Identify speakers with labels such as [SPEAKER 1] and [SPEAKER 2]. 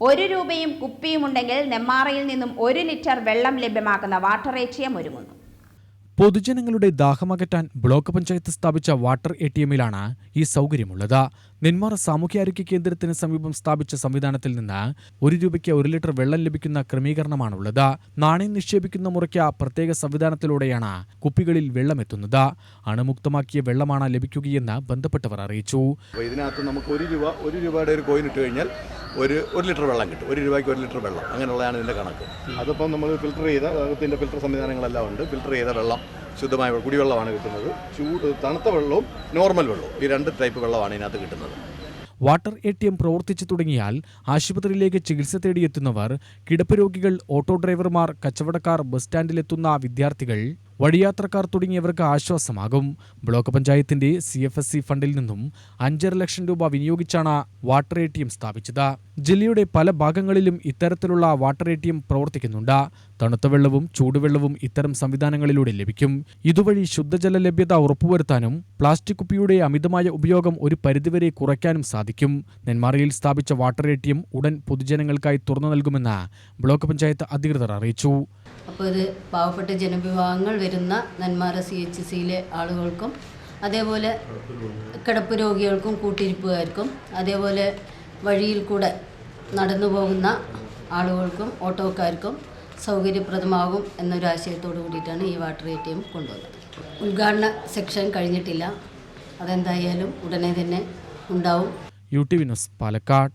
[SPEAKER 1] ഒരു രൂപയും കുപ്പിയും ഉണ്ടെങ്കിൽ നെമ്മാറയിൽ നിന്നും ഒരു ലിറ്റർ വെള്ളം ലഭ്യമാക്കുന്ന വാട്ടർ എ ടി എം ഒരുങ്ങുന്നു.
[SPEAKER 2] പൊതുജനങ്ങളുടെ ദാഹമകറ്റാൻ ബ്ലോക്ക് പഞ്ചായത്ത് സ്ഥാപിച്ച വാട്ടർ എ ടി എമ്മിലാണ് ഈ സൗകര്യമുള്ളത്. നെന്മാറ സാമൂഹ്യാരോഗ്യ കേന്ദ്രത്തിന് സമീപം സ്ഥാപിച്ച സംവിധാനത്തിൽ നിന്ന് ഒരു രൂപയ്ക്ക് ഒരു ലിറ്റർ വെള്ളം ലഭിക്കുന്ന ക്രമീകരണമാണുള്ളത്. നാണയം നിക്ഷേപിക്കുന്ന മുറയ്ക്ക് പ്രത്യേക സംവിധാനത്തിലൂടെയാണ് കുപ്പികളിൽ വെള്ളമെത്തുന്നത്. അണുമുക്തമാക്കിയ വെള്ളമാണ് ലഭിക്കുകയെന്ന് ബന്ധപ്പെട്ടവർ അറിയിച്ചു.
[SPEAKER 3] ഇതിനകത്ത് നമുക്ക് ഒരു രൂപ ഒരു രൂപയുടെ ഒരു കോയിൻ ഇട്ട് കഴിഞ്ഞാൽ ഒരു ഒരു ലിറ്റർ വെള്ളം കിട്ടും. ഒരു രൂപയ്ക്ക് ഒരു ലിറ്റർ വെള്ളം. അങ്ങനെയുള്ളതാണ് ഇതിന്റെ കണക്ക്. അതിപ്പം നമ്മൾ ഫിൽറ്റർ ചെയ്ത അതിന്റെ ഫിൽറ്റർ സംവിധാനങ്ങളെല്ലാം ഉണ്ട്. ഫിൽറ്റർ ചെയ്ത വെള്ളം ശുദ്ധമായ കുടിവെള്ളമാണ് കിട്ടുന്നത്. ചൂട് തണുത്ത വെള്ളവും നോർമൽ വെള്ളവും ഈ രണ്ട് ടൈപ്പ് വെള്ളമാണ് ഇതിനകത്ത് കിട്ടുന്നത്.
[SPEAKER 2] വാട്ടർ എ ടി എം പ്രവർത്തിച്ചു തുടങ്ങിയാൽ ആശുപത്രിയിലേക്ക് ചികിത്സ തേടിയെത്തുന്നവർ കിടപ്പ് രോഗികൾ ഓട്ടോ ഡ്രൈവർമാർ കച്ചവടക്കാർ ബസ് സ്റ്റാൻഡിലെത്തുന്ന വിദ്യാർത്ഥികൾ വഴിയാത്രക്കാർ തുടങ്ങിയവർക്ക് ആശ്വാസമാകും. ബ്ലോക്ക് പഞ്ചായത്തിന്റെ സി എഫ് എസ് സി ഫണ്ടിൽ നിന്നും അഞ്ചര ലക്ഷം രൂപ വിനിയോഗിച്ചാണ് വാട്ടർ എ ടി എം സ്ഥാപിച്ചത്. ജില്ലയുടെ പല ഭാഗങ്ങളിലും ഇത്തരത്തിലുള്ള വാട്ടർ എ ടി എം പ്രവർത്തിക്കുന്നുണ്ട്. തണുത്ത വെള്ളവും ചൂടുവെള്ളവും ഇത്തരം സംവിധാനങ്ങളിലൂടെ ലഭിക്കും. ഇതുവഴി ശുദ്ധജല ലഭ്യത ഉറപ്പുവരുത്താനും പ്ലാസ്റ്റിക് കുപ്പിയുടെ അമിതമായ ഉപയോഗം ഒരു പരിധിവരെ കുറയ്ക്കാനും സാധിക്കും. നെന്മാറയിൽ സ്ഥാപിച്ച വാട്ടർ എ ടി എം ഉടൻ പൊതുജനങ്ങൾക്കായി തുറന്നു നൽകുമെന്ന് ബ്ലോക്ക് പഞ്ചായത്ത് അധികൃതർ അറിയിച്ചു.
[SPEAKER 4] അപ്പോൾ ഇത് പാവപ്പെട്ട ജനവിഭാഗങ്ങൾ വരുന്ന നെന്മാറ സി എച്ച് സിയിലെ ആളുകൾക്കും അതേപോലെ കിടപ്പ് രോഗികൾക്കും കൂട്ടിരിപ്പുകാർക്കും അതേപോലെ വഴിയിൽ കൂടെ നടന്നു പോകുന്ന ആളുകൾക്കും ഓട്ടോക്കാർക്കും സൗകര്യപ്രദമാകും എന്നൊരു ആശയത്തോടു കൂടിയിട്ടാണ് ഈ വാട്ടർ എ ടി എം കൊണ്ടുവന്നത്. ഉദ്ഘാടന സെക്ഷൻ കഴിഞ്ഞിട്ടില്ല. അതെന്തായാലും ഉടനെ തന്നെ ഉണ്ടാവും.
[SPEAKER 2] U T Vinos Palakkad.